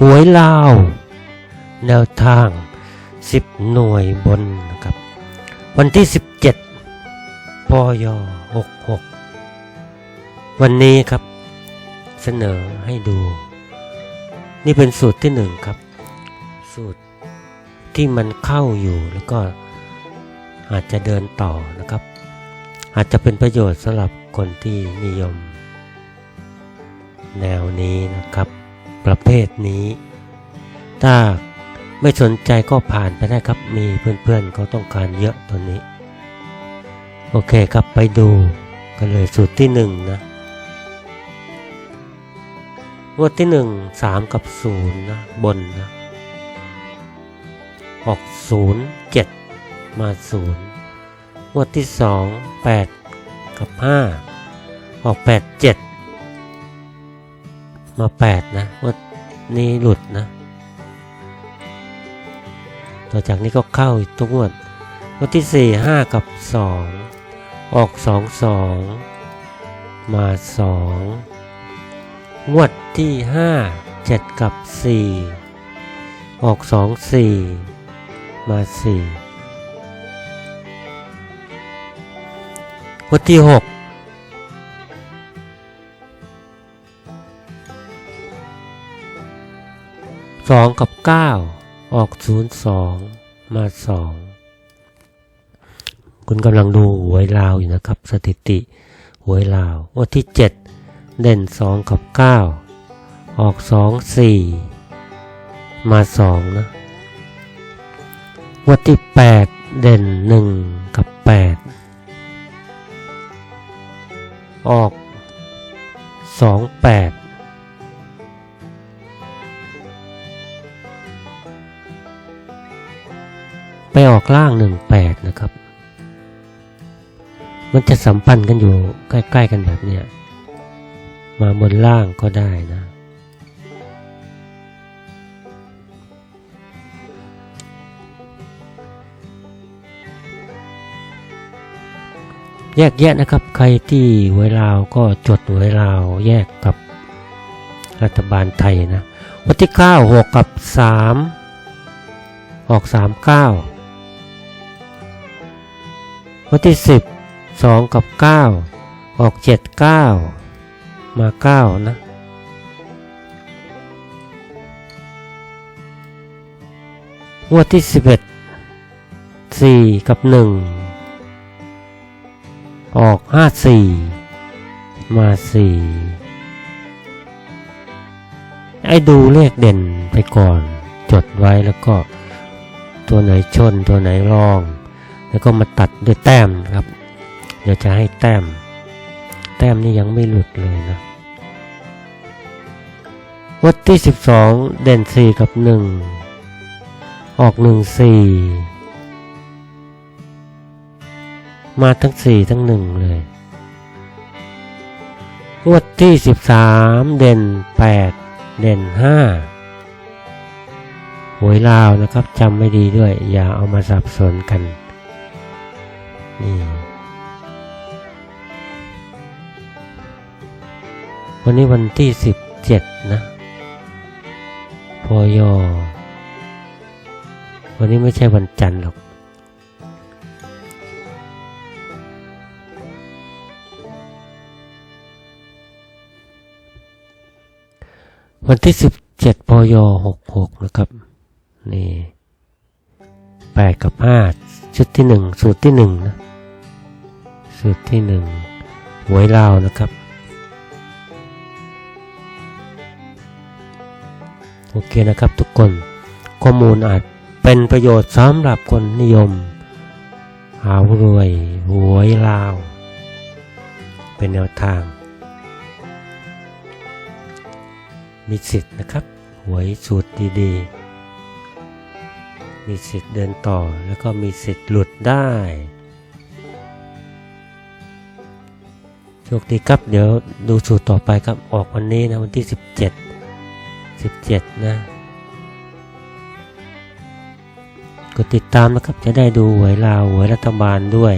หวยลาว แนวทาง 10 หน่วยบนนะครับ วันที่ 17ปย66 วันนี้ครับ เสนอให้ดู นี่เป็นสูตรที่หนึ่งครับ สูตรที่มันเข้าอยู่แล้วก็อาจจะเดินต่อนะครับ อาจจะเป็นประโยชน์สำหรับคนที่นิยม แนวนี้นะครับ ประเภทนี้ ถ้าไม่สนใจก็ผ่านไปได้ครับ มีเพื่อนๆเขาต้องการเยอะตัวนี้ โอเคครับไปดูกันเลยสูตรที่หนึ่งนะงวดที่หนึ่งสามกับศูนย์นะบนนะออกศูนย์เจ็ดมาศูนย์งวดที่สองแปดกับห้าออกแปดเจ็ด มาแปดนะงวดนี้หลุดนะ ต่อจากนี้ก็เข้าอีกทุกงวดงวดที่สี่ห้ากับสองออกสองสองมาสองงวดที่ห้าเจ็ดกับสี่ออกสองสี่มาสี่งวดที่หก องกับเก้าออกศูนย์สองมาสองคุณกำลังดูหวยลาวอยู่นะครับ สถิติหวยลาววันที่ 7 เด่น 2 กับ 9 ออก 2 4 มา 2 นะวันที่ 8 เด่น 1 กับ 8 ออก 2 8 ไปออกล่างหนึ่งแปดนะครับ มันจะสัมพันธ์กันอยู่ใกล้ ๆ กันแบบเนี้ย มาบนล่างก็ได้นะ แยกแยะนะครับ ใครที่หวยลาวก็จดหวยลาวแยกกับรัฐบาลไทยนะ วันที่เก้าหกกับสามออกสามเก้า วันที่สิบสองกับเก้าออกเจ็ดเก้ามาเก้านะงวดที่สิบเอ็ดสี่กับหนึ่งออกห้าสี่มาสี่ไอ้ดูเลขเด่นไปก่อน จดไว้แล้วก็ ตัวไหนชนตัวไหนรอง แล้วก็มาตัดด้วยแต้มครับ เดี๋ยวจะให้แต้ม แต้มนี่ยังไม่หลุดเลยนะวัดที่ 12 เด่น 4 กับ 1 ออก 1 4 มาทั้ง 4 ทั้ง 1 เลยงวดที่ 13 เด่น 8 เด่น 5หวยลาวนะครับจำไม่ดีด้วย อย่าเอามาสับสนกัน นี่ วันนี้วันที่สิบเจ็ดนะพอยอ วันนี้ไม่ใช่วันจันทร์หรอกวันที่สิบเจ็ดพอยหกหกนะครับ นี่แปดกับห้าชุดที่หนึ่งสูตรที่หนึ่งนะ สูตรที่หนึ่งหวยลาวนะครับ โอเคนะครับทุกคน ข้อมูลอาจเป็นประโยชน์สำหรับคนนิยม หารวยหวยลาว เป็นแนวทาง มีสิทธิ์นะครับหวยสูตรดีๆ มีสิทธิ์เดินต่อแล้วก็มีสิทธิ์หลุดได้ คดีครับ เดี๋ยวดูสูตรต่อไปครับ ออกวันนี้นะ วันที่ 17 17 นะ กดติดตามนะครับ จะได้ดูหวยลาวหวยรัฐบาลด้วย